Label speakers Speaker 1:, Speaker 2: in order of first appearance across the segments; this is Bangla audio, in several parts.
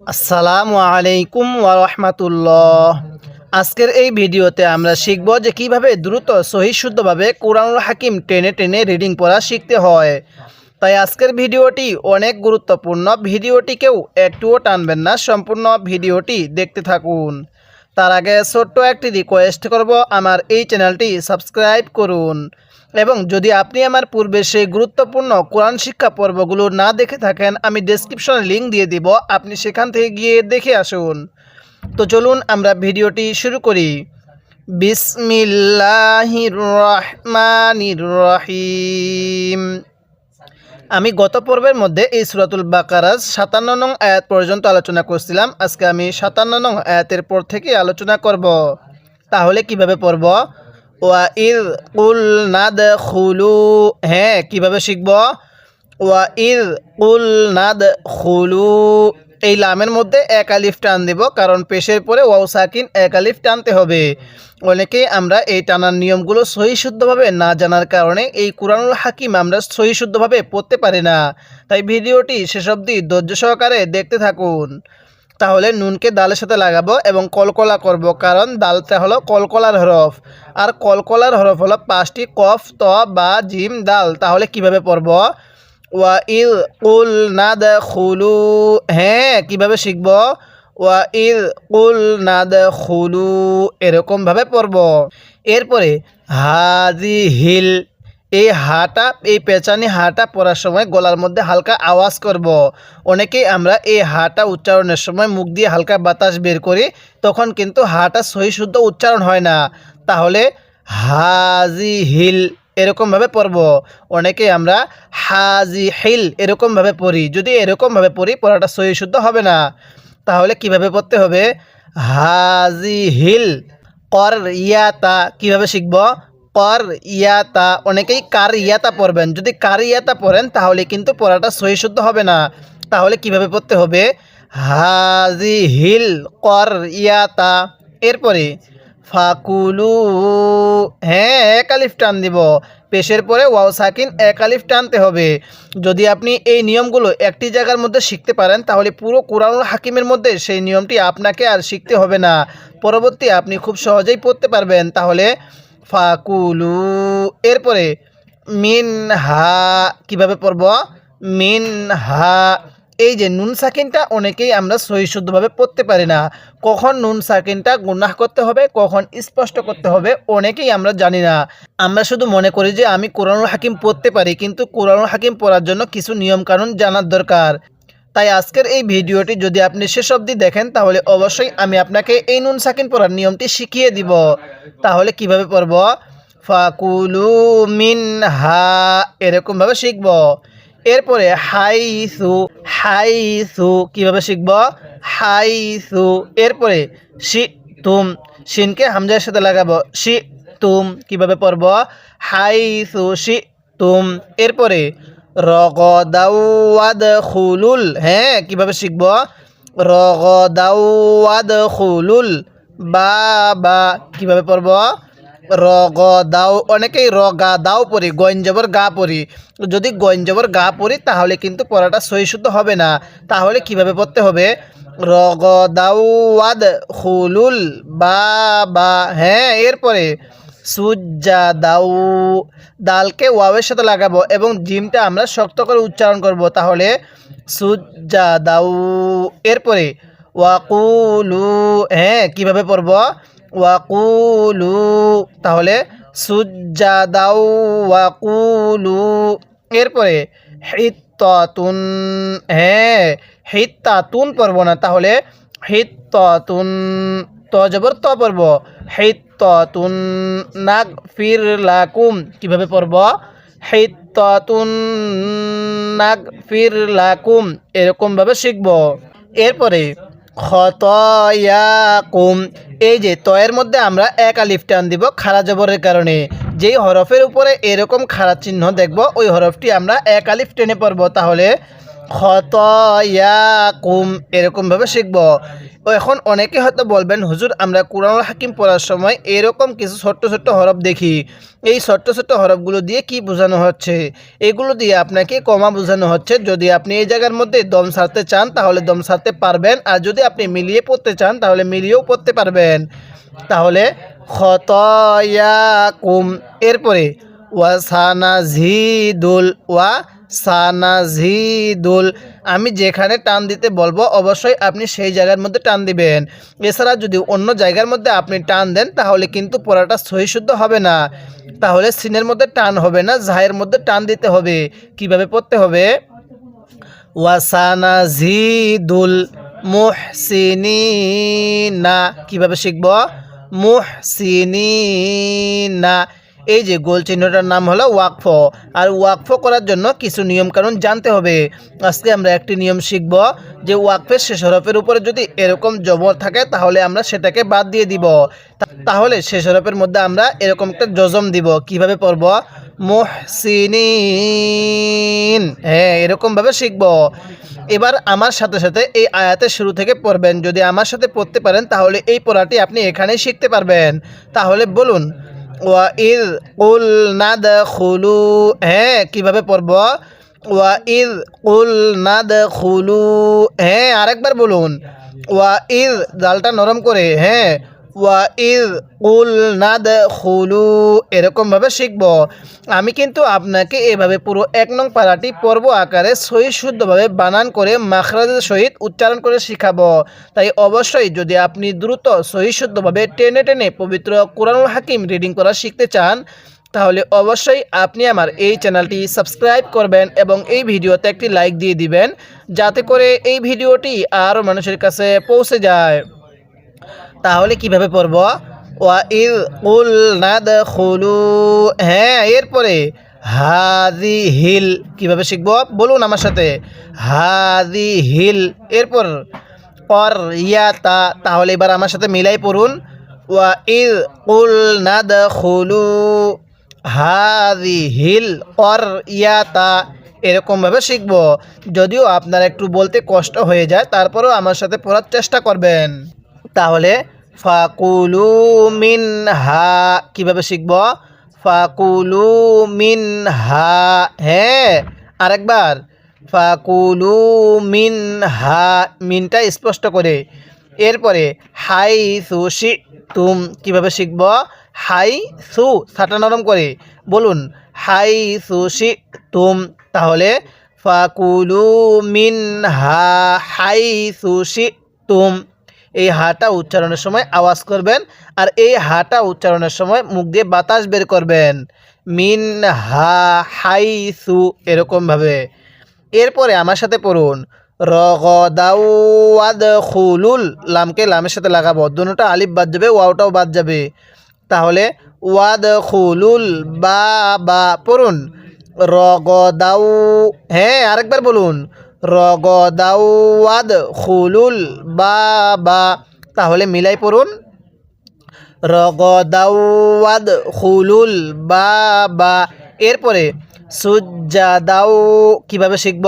Speaker 1: আসসালামু আলাইকুম ওরহমাতুল্লাহ আজকের এই ভিডিওতে আমরা শিখব যে কীভাবে দ্রুত, সহি, শুদ্ধভাবে কোরআনুল হাকিম টেনে টেনে রিডিং পড়া শিখতে হয়। তাই আজকের ভিডিওটি অনেক গুরুত্বপূর্ণ। ভিডিওটিকেও একটুও টানবেন না, সম্পূর্ণ ভিডিওটি দেখতে থাকুন। তার আগে ছোট্ট একটি রিকোয়েস্ট করব, আমার এই চ্যানেলটি সাবস্ক্রাইব করুন। এবং যদি আপনি আমার পূর্বে সেই গুরুত্বপূর্ণ কোরআন শিক্ষা পর্বগুলো না দেখে থাকেন, আমি ডেসক্রিপশনে লিঙ্ক দিয়ে দিব, আপনি সেখান থেকে গিয়ে দেখে আসুন। তো চলুন আমরা ভিডিওটি শুরু করি। রহিম আমি গত পর্বের মধ্যে এই সুরাতুল বাকারাজ সাতান্ন নং আয়াত পর্যন্ত আলোচনা করছিলাম। আজকে আমি সাতান্ন নং আয়াতের পর থেকে আলোচনা করব। তাহলে কীভাবে পড়ব? ওয়া ইদ কুল নাদ খুলু হ্যাঁ কীভাবে শিখব? ওয়া ইদ কুল নাদ খুলু এই লামের মধ্যে এক আলিফ টান দেব, কারণ পেশের পরে ওয়াও সাকিন এক আলিফ টানতে হবে। অনেকেই আমরা এই টানার নিয়মগুলো সহি শুদ্ধভাবে না জানার কারণে এই কোরআনুল হাকিম আমরা সহি শুদ্ধভাবে পড়তে পারি না। তাই ভিডিওটি শেষ অবধি ধৈর্য সহকারে দেখতে থাকুন। তাহলে নুনকে দালের সাথে লাগাবো এবং কলকলা করব, কারণ দালটা হলো কলকলার হরফ। আর কলকলার হরফ হলো পাঁচটি কফ, ত, বা, জিম দাল তাহলে কীভাবে পড়ব? ওয়া ইল কুল নাদ খুলু হ্যাঁ কীভাবে শিখব? ওয়া ইল কুল নাদ খুলু এরকমভাবে পড়ব। এরপরে হাজি হিল এই হাটা, এই পেঁচানি হাটা পড়ার সময় গলার মধ্যে হালকা আওয়াজ করব। অনেকেই আমরা এই হাটা উচ্চারণের সময় মুখ দিয়ে হালকা বাতাস বের করি, তখন কিন্তু হাটা সহি শুদ্ধ উচ্চারণ হয় না। তাহলে হাজি হিল এরকমভাবে পড়ব। অনেকে আমরা হাজি হিল এরকমভাবে পড়ি, যদি এরকমভাবে পড়ি, পড়াটা সহি শুদ্ধ হবে না। তাহলে কীভাবে পড়তে হবে? হাজি হিল কর ইয়াতা কীভাবে শিখব? কর ইয়াতা অনেকেই কার ইয়াতা পড়বেন। যদি কার ইয়াতা পড়েন, তাহলে কিন্তু পড়াটা সহি শুদ্ধ হবে না। তাহলে কীভাবে পড়তে হবে? হাজি হিল কর ইয়াতা এরপরে, ফাকুলু হ্যাঁ এক আলিফ টান দিব। পেশের পরে ওয়াও সাকিন, এক আলিফ টানতে হবে। যদি আপনি এই নিয়মগুলো একটি জায়গার মধ্যে শিখতে পারেন, তাহলে পুরো কোরআনুল হাকিমের মধ্যে সেই নিয়মটি আপনাকে আর শিখতে হবে না। পরবর্তী আপনি খুব সহজেই পড়তে পারবেন। তাহলে ফাকুলু। এরপরে মিন হা কীভাবে পড়ব? মিন হা এই যে নুন সাকিনটা অনেকেই আমরা সহি শুদ্ধভাবে পড়তে পারি না। কখন নুন সাকিনটা গুনাহ করতে হবে, কখন স্পষ্ট করতে হবে, অনেকেই আমরা জানি না। আমরা শুধু মনে করি যে আমি কোরআনুল হাকিম পড়তে পারি, কিন্তু কোরআনুল হাকিম পড়ার জন্য কিছু নিয়মকানুন জানার দরকার। তাই আজকের এই ভিডিওটি যদি আপনি শেষ অবধি দেখেন, তাহলে অবশ্যই আমি আপনাকে এই নুন সাকিন পড়ার নিয়মটি শিখিয়ে দিব। তাহলে কীভাবে পড়ব ফাকুলু মিন হা এরকমভাবে শিখব। এরপরে হাইসু হাইসু, কীভাবে শিখব? হাইসু, এরপরে শি তুম শিনকে হামজার সাথে লাগাবো। শি তুম কীভাবে পড়ব হাইসু শি তুম এরপরে রগদাউয়াদ খুলুল হ্যাঁ কীভাবে শিখব? রগদাউয়াদ খুলুল বা বা কীভাবে পড়ব? রগ দাও অনেকেই রগা দাও পড়ি, গঞ্জবর গা পড়ি। যদি গঞ্জবর গা পড়ি, তাহলে কিন্তু পড়াটা সহি শুদ্ধ হবে না। তাহলে কীভাবে পড়তে হবে? রগ দাউয়াদ খুলুল বা বা হ্যাঁ এরপরে সুজ্জা দাউ দালকে ওয়াবের সাথে লাগাবো এবং জিমটা আমরা শক্ত করে উচ্চারণ করব। তাহলে সুজ্জা দাউ এরপরে, ওয়াকুলু হ্যাঁ কীভাবে পড়ব? ওয়াকুলু, তাহলে সুজ্জা দাউ ওয়াকুলু। এরপরে, হিত্তাতুন হ্যাঁ হিত্তাতুন পড়ব না, তাহলে হিত্তাতুন। ত জবর ত পড়ব হিত্তাতুন নাক ফির লাকুম। কীভাবে পড়ব? হিত্তাতুন নাক ফির লাকুম। এরকমভাবে শিখব। এরপরে, খতয়াকুম। এই যে তয়ের মধ্যে আমরা এক আলিফ টান দিব খারা জবরের কারণে। যেই হরফের উপরে এরকম খারা চিহ্ন দেখব, ওই হরফটি আমরা এক আলিফ টেনে পড়ব। তাহলে খতয়াকুম, এরকমভাবে শিখব। ও এখন অনেকে হয়তো বলবেন, হুজুর, আমরা কোরআনুল হাকিম পড়ার সময় এরকম কিছু ছোট্ট ছোট্ট হরফ দেখি। এই ছোট্ট ছোট্ট হরফগুলো দিয়ে কি বোঝানো হচ্ছে? এগুলো দিয়ে আপনাকে কমা বোঝানো হচ্ছে। যদি আপনি এই জায়গার মধ্যে দম সারতে চান, তাহলে দম সারতে পারবেন। আর যদি আপনি মিলিয়ে পড়তে চান, তাহলে মিলিয়েও পড়তে পারবেন। তাহলে খতয়াকুম, এরপরে ওয়া সানাজিদুল ওয়া সানাজিদুল। আমি যেখানে টান দিতে বলব, অবশ্যই আপনি সেই জায়গার মধ্যে টান দিবেন। এছাড়া যদি অন্য জায়গার মধ্যে আপনি টান দেন, তাহলে কিন্তু পড়াটা সহিশুদ্ধ হবে না। তাহলে সিনের মধ্যে টান হবে না, জাহের মধ্যে টান দিতে হবে। কীভাবে পড়তে হবে? ওয়াসানাজিদুল মুহসিনিনা। কীভাবে শিখব? মুহসিনিনা। এই যে গোল চিহ্নটার নাম হলো ওয়াকফ। আর ওয়াকফ করার জন্য কিছু নিয়মকানুন জানতে হবে। আজকে আমরা একটি নিয়ম শিখব যে ওয়াকফের শেষ হরফের উপরে যদি এরকম জবর থাকে, তাহলে আমরা সেটাকে বাদ দিয়ে দিব। তাহলে শেষ হরফের মধ্যে আমরা এরকম একটা জজম দিব। কীভাবে পড়ব? মুহসিনিন। হ্যাঁ এরকমভাবে শিখব। এবার আমার সাথে সাথে এই আয়াতের শুরু থেকে পড়বেন। যদি আমার সাথে পড়তে পারেন, তাহলে এই পড়াটি আপনি এখানেই শিখতে পারবেন। তাহলে বলুন ওয়া ইদ উল নাদ খুলু হ্যাঁ কীভাবে পড়ব? ওয়া ইদ উল নাদ খুলু হ্যাঁ আরেকবার বলুন। ওয়া ইদ জালটা নরম করে হ্যাঁ। ওয়া ইদ উল নাদ এরকমভাবে শিখব। আমি কিন্তু আপনাকে এভাবে পুরো এক নং পাড়াটি পর্ব আকারে সহি শুদ্ধভাবে বানান করে মাখরাজের সহিত উচ্চারণ করে শিখাবো। তাই অবশ্যই যদি আপনি দ্রুত সহি শুদ্ধভাবে টেনে টেনে পবিত্র কোরআনুল হাকিম রিডিং করা শিখতে চান, তাহলে অবশ্যই আপনি আমার এই চ্যানেলটি সাবস্ক্রাইব করবেন এবং এই ভিডিওতে একটি লাইক দিয়ে দিবেন, যাতে করে এই ভিডিওটি আরও মানুষের কাছে পৌঁছে যায়। তাহলে কীভাবে পড়ব? ওয়া ইদ উল নাদ খুলু হ্যাঁ এরপরে হাদি হিল কীভাবে শিখব? বলুন আমার সাথে। হাদি হিল এরপর কর ইয়াতা তাহলে এবার আমার সাথে মিলাই পড়ুন। ওয়া ইদ উল নাদ খুলু হাদি হিল কর ইয়াতা এরকমভাবে শিখব। যদিও আপনার একটু বলতে কষ্ট হয়ে যায়, তারপরেও আমার সাথে পড়ার চেষ্টা করবেন। তাহলে ফাকুলু মিন হা কীভাবে শিখব? ফাকুলু মিন হা হ্যাঁ আরেকবার। ফাকুলু মিন হা মিনটা স্পষ্ট করে। এরপরে হাই সুশি তুম কীভাবে শিখব? হাই সু সাটা নরম করে। বলুন হাই সুশি তুম তাহলে ফাকুলু মিন হা হাই সুশি তুম এই হাটা উচ্চারণের সময় আওয়াজ করবেন আর এই হাটা উচ্চারণের সময় মুখ দিয়ে বাতাস বের করবেন। মিন হা হাই সু এরকমভাবে এরপরে আমার সাথে পড়ুন। রগদাউয়াদ খুলুল লামকে লামের সাথে লাগাবো। দুটোটা আলিফ বাদ যাবে, ওয়াওটাও বাদ যাবে। তাহলে ওয়াদ খুলুল বা বা পড়ুন। রগদাউ হ্যাঁ আরেকবার বলুন। রগদাউয়াদ খুলুল বা বা তাহলে মিলাই পড়ুন। রগদাউয়াদ খুলুল বা বা এরপরে সুজ্জাদাউ কীভাবে শিখব?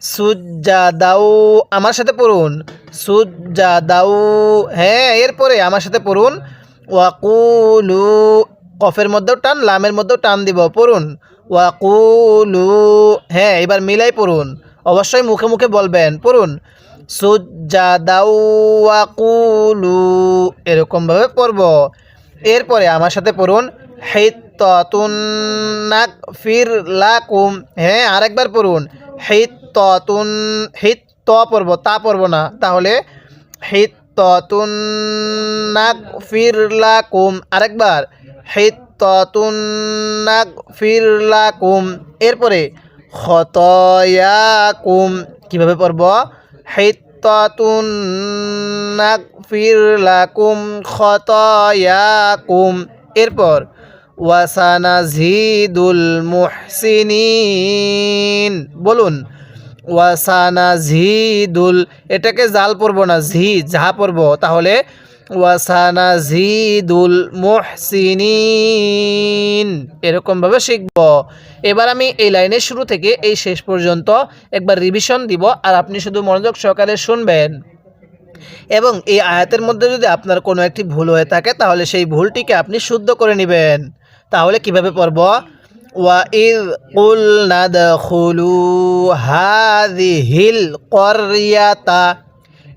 Speaker 1: সুজ্জাদাউ আমার সাথে পড়ুন। সুজ্জাদাউ হ্যাঁ এরপরে আমার সাথে পড়ুন। ওয়াকুলু, কফের মধ্যেও টান, লামের মধ্যেও টান দিব, পড়ুন। ওয়াকুলু হ্যাঁ এবার মিলাই পড়ুন। অবশ্যই মুখে মুখে বলবেন। পড়ুন। সুজ্জাদাউ ওয়াকুলু। এরকমভাবে পড়ব। এরপরে আমার সাথে পড়ুন। হিত্তুন নাক ফির লাকুম। হ্যাঁ আরেকবার পড়ুন। হিত্তুন হিত ত পড়ব, তা পড়ব না। তাহলে হিত্তুন নাক ফির লাকুম। আরেকবার। হিত্তুন নাক ফির লাকুম। এরপরে খতয়াকুম। কীভাবে পড়ব? হিত্তুন নাক ফির লাকুম খতয়াকুম। এরপর, ওয়াসানাজিদুল মুহসিনিন। বলুন ওয়াসানা ওয়াসানাজিদুল, এটাকে জাল পড়ব না, ঝি, ঝা পড়ব, তাহলে ওয়াসানাজিদুল মুহসিনিন। এরকমভাবে শিখব। এবার আমি এই লাইনের শুরু থেকে এই শেষ পর্যন্ত একবার রিভিশন দিব আর আপনি শুধু মনোযোগ সহকারে শুনবেন। এবং এই আয়াতের মধ্যে যদি আপনার কোনো একটি ভুল হয়ে থাকে, তাহলে সেই ভুলটিকে আপনি শুদ্ধ করে নেবেন। তাহলে কীভাবে পড়ব? ওয়াইদ কুলনা দখুলু হাযিহিল করিয়াতা।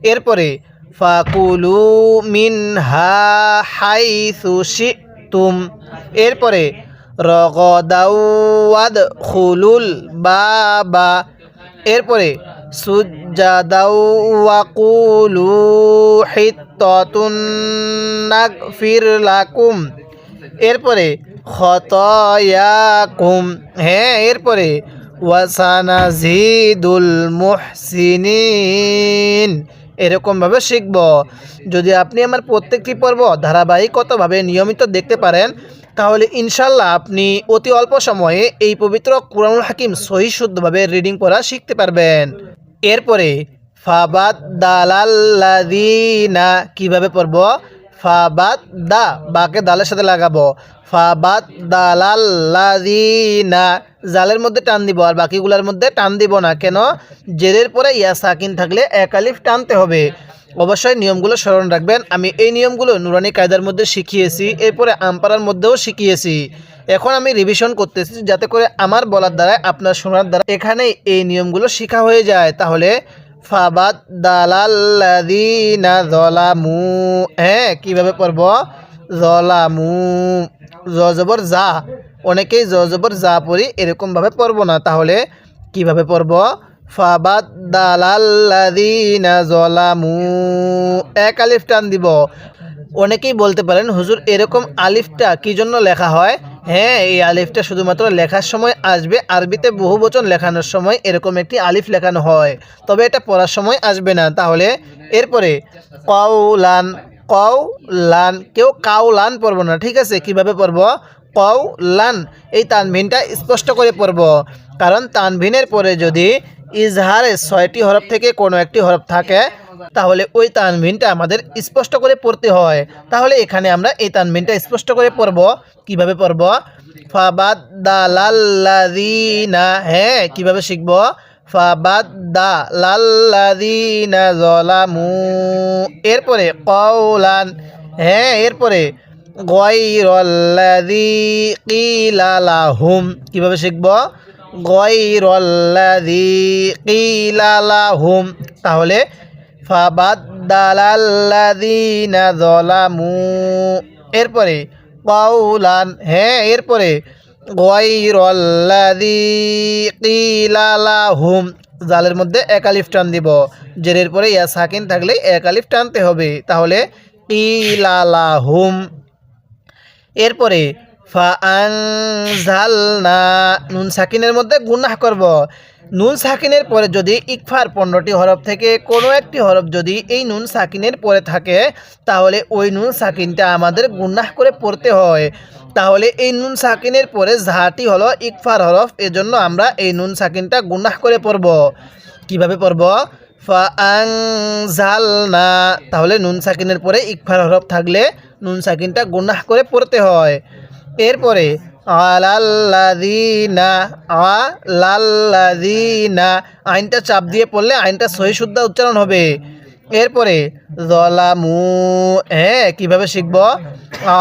Speaker 1: এরপরে ফাকুলু মিনহা হাইসু শিতুম। এরপরে রগদাউয়াদ খুলুল বাবা। এরপরে, সুজ্জাদাউ ওয়াকুলু হিত্তাতুন নাগফির লাকুম। এরপরে, খতয়াকুম। হ্যাঁ এরপরে, ওয়াসানাজিদুল মুহসিনিন। এরকমভাবে শিখব। যদি আপনি আমার প্রত্যেকটি পর্ব ধারাবাহিকতভাবে নিয়মিত দেখতে পারেন, তাহলে ইনশাল্লাহ আপনি অতি অল্প সময়ে এই পবিত্র কুরআনুল হাকিম সহি শুদ্ধভাবে রিডিং পড়া শিখতে পারবেন। এরপরে, ফাবাদ দালাল্লাদিনা কীভাবে পড়ব? ফাবাদ দা, বাকে দালের সাথে লাগাবো। ফাবাদ দালাল্লাদিনা জালের মধ্যে টান দিব আর বাকিগুলোর মধ্যে টান দিব না। কেন? জেরের পরে ইয়া সাকিন থাকলে এক আলিফ টানতে হবে। অবশ্যই নিয়মগুলো স্মরণ রাখবেন। আমি এই নিয়মগুলো নুরানি কায়দার মধ্যে শিখিয়েছি, এরপরে আমপাড়ার মধ্যেও শিখিয়েছি। এখন আমি রিভিশন করতেছি যাতে করে আমার বলার দ্বারা, আপনার শোনার দ্বারা এখানে এই নিয়মগুলো শেখা হয়ে যায়। তাহলে ফাবাদ দালাল্লাদিনা জলামু হ্যাঁ কীভাবে পড়ব? জলামু জজবর যা, অনেকেই জজবর যা পড়ি এরকমভাবে পড়ব না। তাহলে কীভাবে পড়ব? ফাবাদ দালাল্লাদিনা জলামু। এক আলিফ টান দিব। অনেকেই বলতে পারেন, হুজুর, এরকম আলিফটা কি জন্য লেখা হয়? হ্যাঁ এই আলিফটা শুধুমাত্র লেখার সময় আসবে। আরবিতে বহু বচন লেখানোর সময় এরকম একটি আলিফ লেখানো হয়। তবে এটা পড়ার সময় আসবে না। তাহলে এরপরে, কওলান কওলান কেউ কাউ লান পড়ব না, ঠিক আছে? কীভাবে পড়ব? কওলান এই তানভিনটা স্পষ্ট করে পড়ব। কারণ তানভিনের পরে যদি ইজহারে ছয়টি হরফ থেকে কোনো একটি হরফ থাকে, তাহলে ওই তানভিনটা আমাদের স্পষ্ট করে পড়তে হয়। তাহলে এখানে আমরা এই তানভিনটা স্পষ্ট করে পড়ব। কীভাবে পড়ব? ফাবাদ দালাল্লাদিনা হ্যাঁ কীভাবে শিখব? জলামু এরপরে কওলান হ্যাঁ এরপরে গয়রল্লাদি কিলালাহুম কীভাবে শিখব? গয়রল্লাদি কিলালাহুম তাহলে ফাবাদ্দালাল্লাদিনা জলামু এরপরে কওলান হ্যাঁ এরপরে কিলালাহুম জালের মধ্যে এক আলিফ টান দিব। জেরের পরে ইয়া সাকিন থাকলে এক আলিফ টানতে হবে। তাহলে কিলালাহুম এরপরে নুন সাকিনের মধ্যে গুনাহ করব। নুন সাকিনের পরে যদি ইকফার পনেরোটি হরফ থেকে কোনো একটি হরফ যদি এই নুন সাকিনের পরে থাকে, তাহলে ওই নুন সাকিনটা আমাদের গুনাহ করে পড়তে হয়। তাহলে এই নুন সাকিনের পরে ঝাটি হলো ইকফার হরফ, এজন্য আমরা এই নুন সাকিনটা গুনাহ করে পড়ব। কীভাবে পড়ব? ফাংঝালনা তাহলে নুন সাকিনের পরে ইকফার হরফ থাকলে নুন সাকিনটা গুনাহ করে পড়তে হয়। এরপরে আলাল্লাদিনা আলাল্লাদিনা আইনটা চাপ দিয়ে পড়লে আইনটা সহি শুদ্ধ উচ্চারণ হবে। এরপরে, জলামু হ্যাঁ কীভাবে শিখব?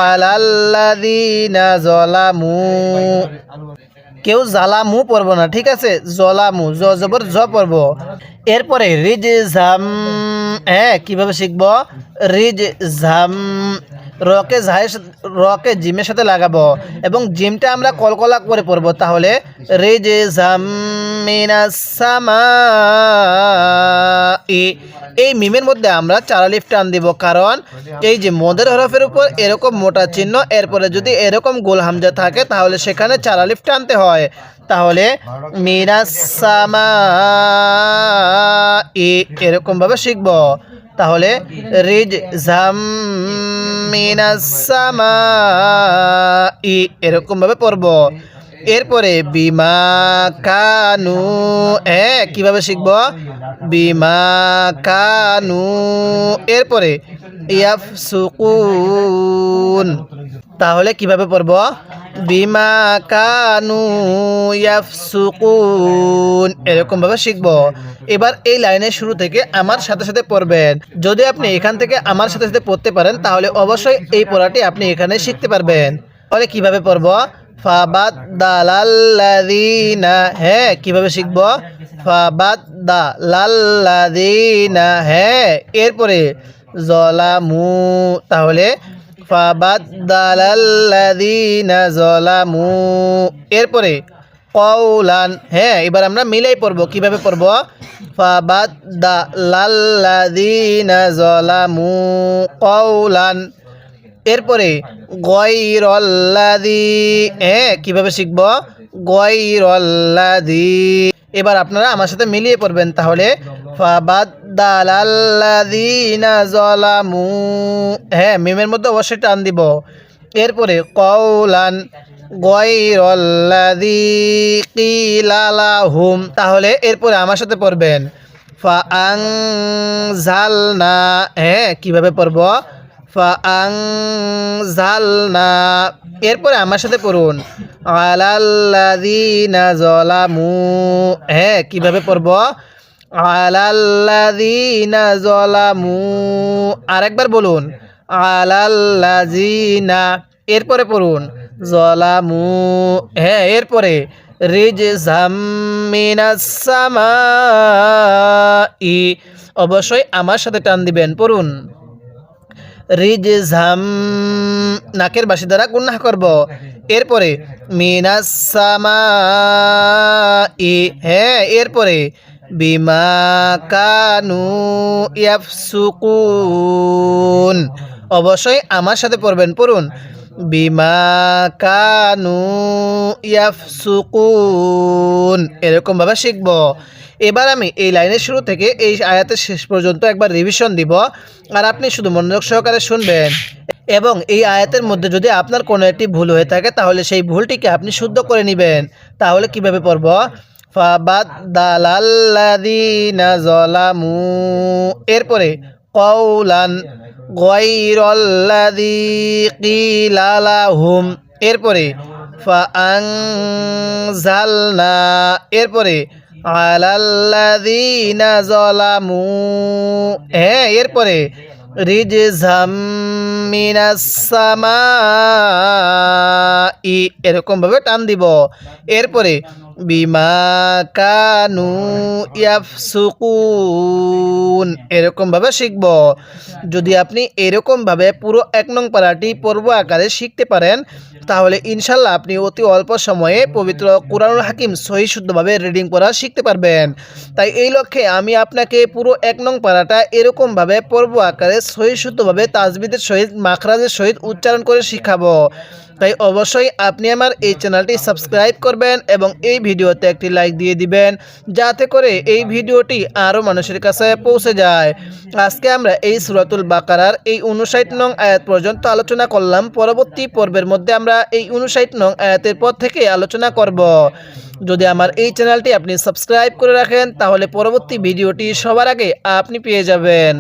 Speaker 1: আলাল্লাদিনা জলামু কেউ জালামু পড়ব না, ঠিক আছে? জলামু জ জবর জ পড়ব। এরপরে রিজ ঝাম হ্যাঁ কীভাবে শিখব? রিজ ঝাম রকে ঝায়ের রকে জিমের সাথে লাগাবো। এবং জিমটা আমরা কলকলা করে পড়ব তাহলে রিজ মিনাসামা এই মিমের মধ্যে আমরা চারালিফ টান দিব। কারণ এই যে মদের হরফের উপর এরকম মোটা চিহ্ন, এরপরে যদি এরকম গোল হামজা থাকে, তাহলে সেখানে চারালিফ টানতে হয়। তাহলে মিনাসামা এরকমভাবে শিখব। তাহলে রিজ ঝাম এরকমভাবে পড়ব। এরপরে বিমা কানু হ্যাঁ কীভাবে শিখব? বিমা কানু, এরপরে ইয়াফ সুকুন তাহলে কীভাবে পড়ব? বিমা কানু ইয়াফসুকুন। এরকম ভাবে শিখব। এবার এই লাইনের শুরু থেকে আমার সাথে সাথে পড়বেন। যদি আপনি এখান থেকে আমার সাথে সাথে পড়তে পারেন, তাহলে অবশ্যই এই পড়াটি আপনি এখানে শিখতে পারবেন। তাহলে কীভাবে পড়ব? ফাবাদ দালাল্লাদিনা হ্যাঁ কীভাবে শিখব? ফাবাদ দা লাল্লাদিনা হ্যাঁ এরপরে জলামু, তাহলে এরপরে কওলান হ্যাঁ এবার আমরা মিলাই পড়ব, কীভাবে পড়ব? যালামু, কওলান। এরপরে গয়রল্লাদি হ্যাঁ কীভাবে শিখব? গয়রল্লাদি এবার আপনারা আমার সাথে মিলিয়ে পড়বেন তাহলে। ফাবাদ্দালাল্লাযীনা যালামু। হ্যাঁ মিমের মধ্যে অবশ্যই টান দিব। এরপরে কওলান গয়রল্লাযী কিলালাহুম তাহলে এরপরে আমার সাথে পড়বেন। ফাআনজালনা। হ্যাঁ কীভাবে পড়ব? ফাআনজালনা। এরপরে আমার সাথে পড়ুন। আলাল্লাযীনা যালামু। হ্যাঁ কীভাবে পড়ব? আলাল্লাযীনা যালামু। আরেকবার বলুন, আলাল্লাযীনা, এরপরে পড়ুন, যালামু। হ্যাঁ এরপরে রিজ সামাই। অবশ্যই আমার সাথে টান দিবেন, পড়ুন। রিজঝাম নাকের বাসি দ্বারা গুন্নাহ করব। এরপরে মিনাসামা ই হ্যাঁ এরপরে বিমা কানু ইয়াফসুকুন। অবশ্যই আমার সাথে পড়বেন, পড়ুন। বিমা কানু ইয়াফসুকুন। এরকমভাবে শিখব। এবার আমি এই লাইনের শুরু থেকে এই আয়াতের শেষ পর্যন্ত একবার রিভিশন দিব, আর আপনি শুধু মনোযোগ সহকারে শুনবেন। এবং এই আয়াতের মধ্যে যদি আপনার কোনো একটি ভুল হয়ে থাকে, তাহলে সেই ভুলটিকে আপনি শুদ্ধ করে নেবেন। তাহলে কীভাবে পড়ব? ফাবাদ্দালাল্লাযীনা যালামু। এরপরে, কওলান গয়রল্লাযী কিলা লাহুম। এরপরে, ফাআনজালনা। এরপরে, আলাল্লাযীনা যালামু। হ্যাঁ এরপরে রিজঝাম মিনাস সামাই। এরকম ভাবে টান দিব। এরপরে বিমা কানু ইয়াফসুকুন। এরকম ভাবে শিখব। যদি আপনি এরকম ভাবে পুরো এক নং পাড়াটি পর্ব আকারে শিখতে পারেন, তাহলে ইনশাল্লাহ আপনি অতি অল্প সময়ে পবিত্র কোরআনুল হাকিম সহি শুদ্ধভাবে রিডিং পড়া শিখতে পারবেন। তাই এই লক্ষ্যে আমি আপনাকে পুরো এক নং পাড়াটা এরকমভাবে পর্ব আকারে সহি শুদ্ধভাবে তাজবিদের সহিত, মাখরাজের সহিত উচ্চারণ করে শিখাবো। তাই অবশ্যই আপনি আমার এই চ্যানেলটি সাবস্ক্রাইব করবেন এবং এই ভিডিওতে একটি লাইক দিয়ে দিবেন, যাতে করে এই ভিডিওটি আরও মানুষের কাছে পৌঁছে যায়। আজকে আমরা এই সুরাতুল বাকারার এই উনষাট নং আয়াত পর্যন্ত আলোচনা করলাম। পরবর্তী পর্বের মধ্যে আমরা এই উনষাট নং আয়াতের পর থেকে আলোচনা করব। যদি আমার এই চ্যানেলটি আপনি সাবস্ক্রাইব করে রাখেন, তাহলে পরবর্তী ভিডিওটি সবার আগে আপনি পেয়ে যাবেন।